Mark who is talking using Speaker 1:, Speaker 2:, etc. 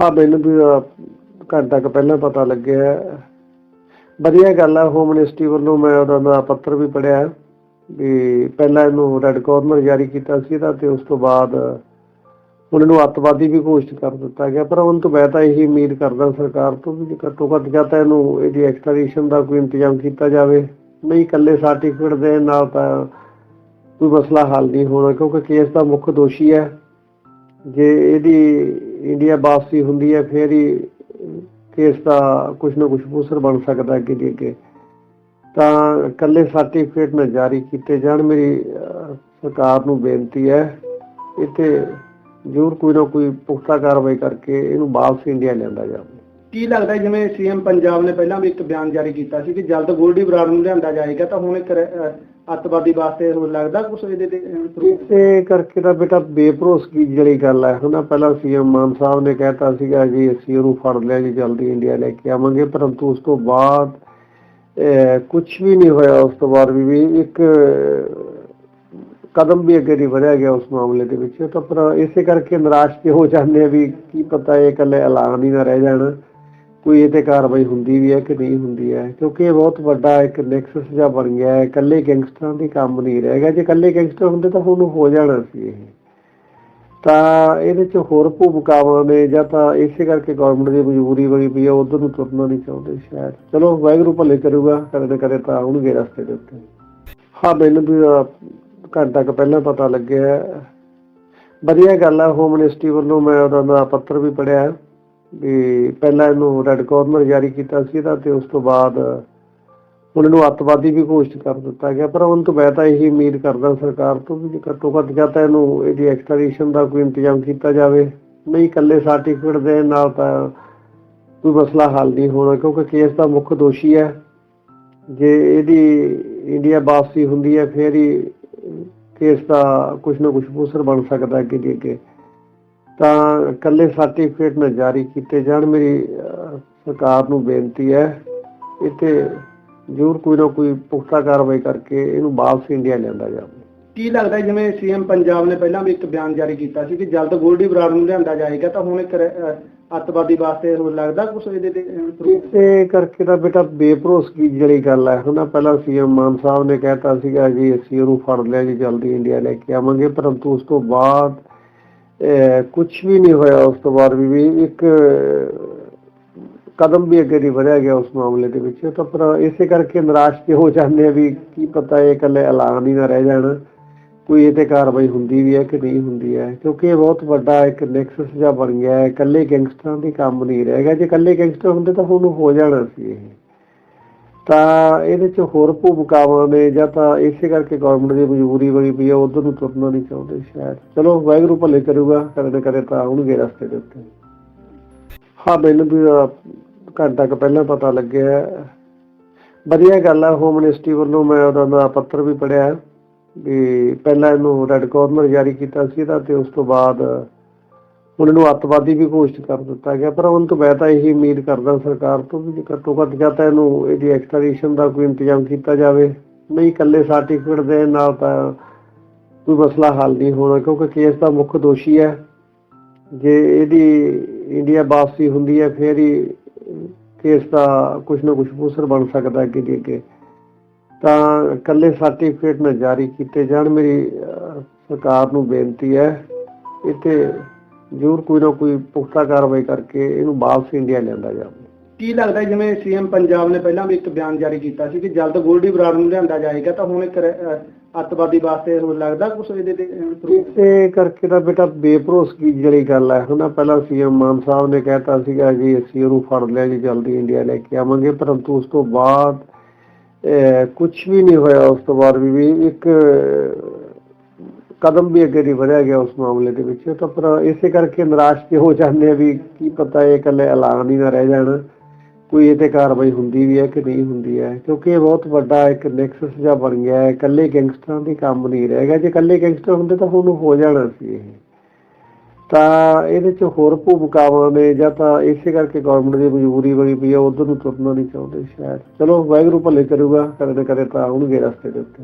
Speaker 1: ਹਾਂ, ਮੈਨੂੰ ਵੀ ਘੰਟਾ ਕੁ ਪਹਿਲਾਂ ਪਤਾ ਲੱਗਿਆ। ਵਧੀਆ ਗੱਲ ਹੈ ਹੋਮ ਮਿਨਿਸਟਰੀ ਵੱਲੋਂ ਮੈਂ ਉਹਦਾ ਦਾ ਪੱਤਰ ਵੀ ਪੜਿਆ ਵੀ ਪਹਿਲਾਂ ਇਹਨੂੰ ਰੈੱਡ ਕਾਰਨਰ ਜਾਰੀ ਕੀਤਾ ਸੀ ਇਹਦਾ ਤੇ ਉਸ ਤੋਂ ਬਾਅਦ ਹੁਣ ਇਹਨੂੰ ਅੱਤਵਾਦੀ ਵੀ ਘੋਸ਼ਿਤ ਕਰ ਦਿੱਤਾ ਗਿਆ। ਪਰ ਹੁਣ ਤੋਂ ਮੈਂ ਤਾਂ ਇਹੀ ਉਮੀਦ ਕਰਦਾ ਸਰਕਾਰ ਤੋਂ ਵੀ ਘੱਟੋ ਘੱਟ ਜਾਂ ਤਾਂ ਇਹਨੂੰ ਇਹਦੀ ਐਕਸਟ੍ਰੈਡੀਸ਼ਨ ਦਾ ਕੋਈ ਇੰਤਜ਼ਾਮ ਕੀਤਾ ਜਾਵੇ। ਨਹੀਂ, ਇਕੱਲੇ ਸਰਟੀਫਿਕੇਟ ਦੇਣ ਨਾਲ ਤਾਂ ਕੋਈ ਮਸਲਾ ਹੱਲ ਨਹੀਂ ਹੋਣਾ ਕਿਉਂਕਿ ਕੇਸ ਦਾ ਮੁੱਖ ਦੋਸ਼ੀ ਹੈ। ਜੇ ਇਹਦੀ ਇੰਡੀਆ ਵਾਪਸੀ ਹੁੰਦੀ ਹੈ, ਫਿਰ ਹੀ ਕੇਸ ਦਾ ਕੁਝ ਨਾ ਕੁਝ ਫੂਸਰ ਬਣ ਸਕਦਾ ਅੱਗੇ ਦੀ ਅੱਗੇ। ਤਾਂ ਇਕੱਲੇ ਸਰਟੀਫਿਕੇਟ ਨਾ ਜਾਰੀ ਕੀਤੇ ਜਾਣ, ਮੇਰੀ ਸਰਕਾਰ ਨੂੰ ਬੇਨਤੀ ਹੈ, ਇੱਥੇ ਜ਼ਰੂਰ ਕੋਈ ਨਾ ਕੋਈ ਪੁਖਤਾ ਕਾਰਵਾਈ ਕਰਕੇ ਇਹਨੂੰ ਵਾਪਸ ਇੰਡੀਆ ਲਿਆਂਦਾ ਜਾਵੇ।
Speaker 2: ਕੀ ਲੱਗਦਾ ਜਿਵੇਂ ਸੀਐਮ ਪੰਜਾਬ ਨੇ ਪਹਿਲਾਂ ਵੀ ਇੱਕ ਬਿਆਨ ਜਾਰੀ ਕੀਤਾ ਸੀ ਕਿ ਜਲਦ ਗੋਲਡੀ ਬਰਾੜ ਨੂੰ ਲਿਆਂਦਾ ਜਾਏਗਾ, ਤਾਂ ਹੁਣ ਇੱਕ ਅੱਤਵਾਦੀ ਵਾਸਤੇ ਹੁਣ ਲੱਗਦਾ ਕੁਝ ਇਹਦੇ ਤੇ
Speaker 1: ਇਸੇ ਕਰਕੇ ਤਾਂ ਬੇਟਾ ਬੇਭਰੋਸਗੀ ਜਿਹੜੀ ਗੱਲ ਹੈ। ਹੁਣ ਪਹਿਲਾਂ ਸੀਐਮ ਮਾਨ ਸਾਹਿਬ ਨੇ ਕਹਿਤਾ ਸੀਗਾ ਜੀ, ਅਸੀਂ ਉਹਨੂੰ ਫੜ ਲਿਆ ਜੀ, ਜਲਦੀ ਇੰਡੀਆ ਲੈ ਕੇ ਆਵਾਂਗੇ, ਪਰੰਤੂ ਉਸ ਤੋਂ ਬਾਅਦ ਕੁਝ ਵੀ ਨਹੀਂ ਹੋਇਆ। ਉਸ ਤੋਂ ਬਾਅਦ ਵੀ ਇੱਕ ਕਦਮ ਵੀ ਅੱਗੇ ਨਹੀਂ ਵਧਿਆ ਗਿਆ ਉਸ ਮਾਮਲੇ ਦੇ ਵਿੱਚ। ਤਾਂ ਪਰ ਇਸੇ ਕਰਕੇ ਨਿਰਾਸ਼ ਤੇ ਹੋ ਜਾਂਦੇ ਆ ਵੀ ਕੀ ਪਤਾ ਇਹ ਇਕੱਲੇ ਐਲਾਨ ਹੀ ਨਾ ਰਹਿ ਜਾਣ। ਕੋਈ ਇਹ ਤੇ ਕਾਰਵਾਈ ਹੁੰਦੀ ਵੀ ਹੈ ਕਿ ਨਹੀਂ ਹੁੰਦੀ ਹੈ? ਕਿਉਂਕਿ ਇਹ ਬਹੁਤ ਵੱਡਾ ਇੱਕ ਨੈਕਸਸ ਜਿਹਾ ਬਣ ਗਿਆ ਹੈ। ਇਕੱਲੇ ਗੈਂਗਸਟਰਾਂ ਦੀ ਕੰਮ ਨਹੀਂ ਰਹੇਗਾ ਜੇ ਇਕੱਲੇ ਗੈਂਗਸਟਰ ਹੁੰਦੇ ਤਾਂ ਹੁਣ ਹੋ ਜਾਣਾ ਸੀ ਇਹ। ਤਾਂ ਇਹਦੇ ਚ ਹੋਰ ਭੂਮਿਕਾਵਾਂ ਨੇ ਜਾਂ ਤਾਂ ਇਸੇ ਕਰਕੇ ਗਵਰਨਮੈਂਟ ਦੀ ਮਜਬੂਰੀ ਬਣੀ ਪਈ ਹੈ। ਉਧਰ ਨੂੰ ਤੁਰਨਾ ਨਹੀਂ ਚਾਹੁੰਦੇ ਸ਼ਾਇਦ। ਚਲੋ, ਵਾਹਿਗੁਰੂ ਭਲੇ ਕਰੂਗਾ। ਕਦੇ ਨਾ ਕਦੇ ਤਾਂ ਆਉਣਗੇ ਰਸਤੇ ਦੇ ਉੱਤੇ। ਹਾਂ, ਮੈਨੂੰ ਵੀ ਘੰਟਾ ਕ ਪਹਿਲਾਂ ਪਤਾ ਲੱਗਿਆ ਵਧੀਆ ਗੱਲ ਆ। ਹੋਮ ਮਿਨਿਸਟਰੀ ਵੱਲੋਂ ਮੈਂ ਉਹਦਾ ਦਾ ਪੱਤਰ ਵੀ ਪੜਿਆ ਵੀ ਪਹਿਲਾਂ ਇਹਨੂੰ ਰੈੱਡ ਕਾਰਨਰ ਜਾਰੀ ਕੀਤਾ ਸੀ ਇਹਦਾ ਤੇ ਉਸ ਤੋਂ ਬਾਅਦ ਹੁਣ ਇਹਨੂੰ ਅੱਤਵਾਦੀ ਵੀ ਘੋਸ਼ਿਤ ਕਰ ਦਿੱਤਾ ਗਿਆ। ਪਰ ਹੁਣ ਤੋਂ ਮੈਂ ਤਾਂ ਇਹੀ ਉਮੀਦ ਕਰਦਾ ਸਰਕਾਰ ਤੋਂ ਵੀ ਘੱਟੋ ਘੱਟ ਜਾਂ ਤਾਂ ਇਹਨੂੰ ਇਹਦੀ ਐਕਸਟ੍ਰੈਡੀਸ਼ਨ ਦਾ ਕੋਈ ਇੰਤਜ਼ਾਮ ਕੀਤਾ ਜਾਵੇ। ਨਹੀਂ ਇਕੱਲੇ ਸਰਟੀਫਿਕੇਟ ਦੇਣ ਨਾਲ ਤਾਂ ਕੋਈ ਮਸਲਾ ਹੱਲ ਨਹੀਂ ਹੋਣਾ, ਕਿਉਂਕਿ ਕੇਸ ਦਾ ਮੁੱਖ ਦੋਸ਼ੀ ਹੈ। ਜੇ ਇਹਦੀ ਇੰਡੀਆ ਵਾਪਸੀ ਹੁੰਦੀ ਹੈ, ਫੇਰ ਹੀ ਕੇਸ ਦਾ ਕੁਝ ਨਾ ਕੁਝ ਫੂਸਰ ਬਣ ਸਕਦਾ ਅੱਗੇ ਦੀ ਅੱਗੇ ਤਾਂ ਇਕੱਲੇ ਸਰਟੀਫਿਕੇਟ ਨਾ ਜਾਰੀ ਕੀਤੇ ਜਾਣ ਮੇਰੀ ਸਰਕਾਰ ਨੂੰ ਬੇਨਤੀ ਹੈ ਇੱਥੇ ਜ਼ਰੂਰ ਕੋਈ ਨਾ ਕੋਈ ਪੁਖਤਾ ਕਾਰਵਾਈ ਕਰਕੇ ਇਹਨੂੰ ਵਾਪਸ ਇੰਡੀਆ ਲਿਆਂਦਾ ਜਾਵੇ
Speaker 2: ਕੀ ਲੱਗਦਾ ਜਿਵੇਂ ਸੀਐਮ ਪੰਜਾਬ ਨੇ ਪਹਿਲਾਂ ਵੀ ਇੱਕ ਬਿਆਨ ਜਾਰੀ ਕੀਤਾ ਸੀ ਕਿ ਜਲਦ ਗੋਲਡੀ ਬਰਾੜ ਨੂੰ ਲਿਆਂਦਾ ਜਾਏਗਾ ਤਾਂ ਹੁਣ ਇੱਕ ਅੱਤਵਾਦੀ ਵਾਸਤੇ ਹੁਣ ਲੱਗਦਾ ਕੁਝ ਇਹਦੇ ਤੇ?
Speaker 1: ਇਸੇ ਕਰਕੇ ਤਾਂ ਬੇਟਾ ਬੇਭਰੋਸਗੀ ਜਿਹੜੀ ਗੱਲ ਹੈ ਹੁਣ ਪਹਿਲਾਂ ਸੀਐਮ ਮਾਨ ਸਾਹਿਬ ਨੇ ਕਹਿਤਾ ਸੀਗਾ ਜੀ ਅਸੀਂ ਉਹਨੂੰ ਫੜ ਲਿਆ ਜੀ ਜਲਦੀ ਇੰਡੀਆ ਲੈ ਕੇ ਆਵਾਂਗੇ ਪਰੰਤੂ ਉਸ ਤੋਂ ਬਾਅਦ ਕੁਝ ਵੀ ਨਹੀਂ ਹੋਇਆ ਉਸ ਤੋਂ ਬਾਅਦ ਵੀ ਇੱਕ ਕਦਮ ਵੀ ਅੱਗੇ ਨਹੀਂ ਵਧਿਆ ਗਿਆ ਉਸ ਮਾਮਲੇ ਦੇ ਵਿੱਚ। ਤਾਂ ਪਰ ਇਸੇ ਕਰਕੇ ਨਿਰਾਸ਼ ਤੇ ਹੋ ਜਾਂਦੇ ਆ ਵੀ ਕੀ ਪਤਾ ਇਹ ਇਕੱਲੇ ਐਲਾਨ ਹੀ ਨਾ ਰਹਿ ਜਾਣ। ਕੋਈ ਇਹ ਤੇ ਕਾਰਵਾਈ ਹੁੰਦੀ ਵੀ ਹੈ ਕਿ ਨਹੀਂ ਹੁੰਦੀ ਹੈ? ਕਿਉਂਕਿ ਇਹ ਬਹੁਤ ਵੱਡਾ ਇੱਕ ਨੈਕਸਸ ਜਿਹਾ ਬਣ ਗਿਆ ਹੈ। ਇਕੱਲੇ ਗੈਂਗਸਟਰਾਂ ਦੀ ਕੰਮ ਨਹੀਂ ਗਿਆ। ਜੇ ਇਕੱਲੇ ਗੈਂਗਸਟਰ ਹੁੰਦੇ ਤਾਂ ਹੁਣ ਹੋ ਜਾਣਾ ਸੀ ਇਹ। ਤਾਂ ਇਹਦੇ ਚ ਹੋਰ ਭੂਮਿਕਾਵਾਂ ਨੇ ਜਾਂ ਤਾਂ ਇਸੇ ਕਰਕੇ ਗਵਰਨਮੈਂਟ ਦੀ ਮਜਬੂਰੀ ਬਣੀ ਪਈ ਹੈ ਉਧਰ ਨੂੰ ਤੁਰਨਾ ਨਹੀਂ ਚਾਹੁੰਦੇ ਸ਼ਾਇਦ। ਚਲੋ, ਵਾਹਿਗੁਰੂ ਭਲੇ ਕਰੂਗਾ, ਕਦੇ ਕਦੇ ਤਾਂ ਆਉਣਗੇ ਰਸਤੇ ਦੇ ਉੱਤੇ। ਹਾਂ, ਮੈਨੂੰ ਵੀ ਘੰਟਾ ਕੁ ਪਹਿਲਾਂ ਪਤਾ ਲੱਗਿਆ। ਵਧੀਆ ਗੱਲ ਆ ਹੋਮ ਮਿਨਿਸਟਰੀ ਵੱਲੋਂ ਮੈਂ ਉਹਦਾ ਦਾ ਪੱਤਰ ਵੀ ਪੜਿਆ ਵੀ ਪਹਿਲਾਂ ਇਹਨੂੰ ਰੈੱਡ ਕਾਰਨਰ ਜਾਰੀ ਕੀਤਾ ਸੀ ਇਹਦਾ ਤੇ ਉਸ ਤੋਂ ਬਾਅਦ ਉਹਨਾਂ ਨੂੰ ਅੱਤਵਾਦੀ ਵੀ ਘੋਸ਼ਿਤ ਕਰ ਦਿੱਤਾ ਗਿਆ। ਪਰ ਹੁਣ ਤੋਂ ਮੈਂ ਤਾਂ ਇਹੀ ਉਮੀਦ ਕਰਦਾ ਸਰਕਾਰ ਤੋਂ ਵੀ ਘੱਟੋ ਘੱਟ ਜਾਂ ਤਾਂ ਇਹਨੂੰ ਇਹਦੀ ਐਕਸਟ੍ਰੈਡੀਸ਼ਨ ਦਾ ਕੋਈ ਇੰਤਜ਼ਾਮ ਕੀਤਾ ਜਾਵੇ। ਨਹੀਂ, ਇਕੱਲੇ ਸਰਟੀਫਿਕੇਟ ਦੇਣ ਨਾਲ ਤਾਂ ਕੋਈ ਮਸਲਾ ਹੱਲ ਨਹੀਂ ਹੋਣਾ, ਕਿਉਂਕਿ ਕੇਸ ਦਾ ਮੁੱਖ ਦੋਸ਼ੀ ਹੈ। ਜੇ ਇਹਦੀ ਇੰਡੀਆ ਵਾਪਸੀ ਹੁੰਦੀ ਹੈ, ਫਿਰ ਹੀ ਕੇਸ ਦਾ ਕੁਝ ਨਾ ਕੁਝ ਪੂਸਰ ਬਣ ਸਕਦਾ ਅੱਗੇ ਦੀ ਅੱਗੇ। ਤਾਂ ਇਕੱਲੇ ਸਰਟੀਫਿਕੇਟ ਨਾ ਜਾਰੀ ਕੀਤੇ ਜਾਣ, ਮੇਰੀ ਸਰਕਾਰ ਨੂੰ ਬੇਨਤੀ ਹੈ। ਇੱਥੇ ਜ਼ਰੂਰ ਕੋਈ ਨਾ ਕੋਈ ਪੁਖਤਾ ਕਾਰਵਾਈ ਕਰਕੇ ਇਹਨੂੰ ਵਾਪਸ ਇੰਡੀਆ ਲਿਆਂਦਾ ਜਾਵੇ
Speaker 2: ਕੀ ਲੱਗਦਾ ਜਿਵੇਂ ਸੀਐਮ ਪੰਜਾਬ ਨੇ ਪਹਿਲਾਂ ਵੀ ਇੱਕ ਬਿਆਨ ਜਾਰੀ ਕੀਤਾ ਸੀ ਕਿ ਜਲਦ ਗੋਲਡੀ ਬਰਾੜ ਨੂੰ ਲਿਆਂਦਾ ਜਾਏਗਾ ਤਾਂ ਹੁਣ ਇੱਕ ਰ- ਅੱਤਵਾਦੀ ਵਾਸਤੇ ਹੁਣ ਲੱਗਦਾ ਕੁਝ ਇਹਦੇ ਤੇ proof?
Speaker 1: ਇਸੇ ਕਰਕੇ ਤਾਂ ਬੇਟਾ ਬੇਭਰੋਸਗੀ ਜਿਹੜੀ ਗੱਲ ਹੈ ਹੁਣ ਪਹਿਲਾਂ ਸੀਐਮ ਮਾਨ ਸਾਹਿਬ ਨੇ ਕਹਿਤਾ ਸੀਗਾ ਜੀ ਅਸੀਂ ਉਹਨੂੰ ਫੜ ਲਿਆ ਜੀ ਜਲਦੀ ਇੰਡੀਆ ਲੈ ਕੇ ਆਵਾਂਗੇ ਪਰੰਤੂ ਉਸ ਤੋਂ ਬਾਅਦ ਕੁਝ ਵੀ ਨਹੀਂ ਹੋਇਆ ਉਸ ਤੋਂ ਬਾਅਦ ਵੀ ਵੀ ਇੱਕ ਕਦਮ ਵੀ ਅੱਗੇ ਨਹੀਂ ਵਧਿਆ ਗਿਆ ਉਸ ਮਾਮਲੇ ਦੇ ਵਿੱਚ। ਤਾਂ ਪਰ ਇਸੇ ਕਰਕੇ ਨਿਰਾਸ਼ ਤੇ ਹੋ ਜਾਂਦੇ ਆ ਵੀ ਕੀ ਪਤਾ ਇਹ ਇਕੱਲੇ ਐਲਾਨ ਹੀ ਨਾ ਰਹਿ ਜਾਣ। ਕੋਈ ਇਹ ਤੇ ਕਾਰਵਾਈ ਹੁੰਦੀ ਵੀ ਹੈ ਕਿ ਨਹੀਂ ਹੁੰਦੀ ਹੈ? ਕਿਉਂਕਿ ਇਹ ਬਹੁਤ ਵੱਡਾ ਇੱਕ ਨੈਕਸਸ ਜਿਹਾ ਬਣ ਗਿਆ ਹੈ। ਇਕੱਲੇ ਗੈਂਗਸਟਰਾਂ ਦੀ ਕੰਮ ਨਹੀਂ ਰਹੇਗਾ ਜੇ ਇਕੱਲੇ ਗੈਂਗਸਟਰ ਹੁੰਦੇ ਤਾਂ ਹੁਣ ਹੋ ਜਾਣਾ ਸੀ ਇਹ। ਤਾਂ ਇਹਦੇ ਚ ਹੋਰ ਭੂਮਿਕਾਵਾਂ ਨੇ ਜਾਂ ਤਾਂ ਇਸੇ ਕਰਕੇ ਗਵਰਨਮੈਂਟ ਦੀ ਮਜਬੂਰੀ ਬਣੀ ਪਈ ਹੈ। ਉਧਰ ਨੂੰ ਤੁਰਨਾ ਨਹੀਂ ਚਾਹੁੰਦੇ ਸ਼ਾਇਦ। ਚਲੋ ਵਾਹਿਗੁਰੂ ਭਲੇ ਕਰੂਗਾ। ਕਦੇ ਕਦੇ ਤਾਂ ਆਉਣਗੇ ਰਸਤੇ ਦੇ ਉੱਤੇ।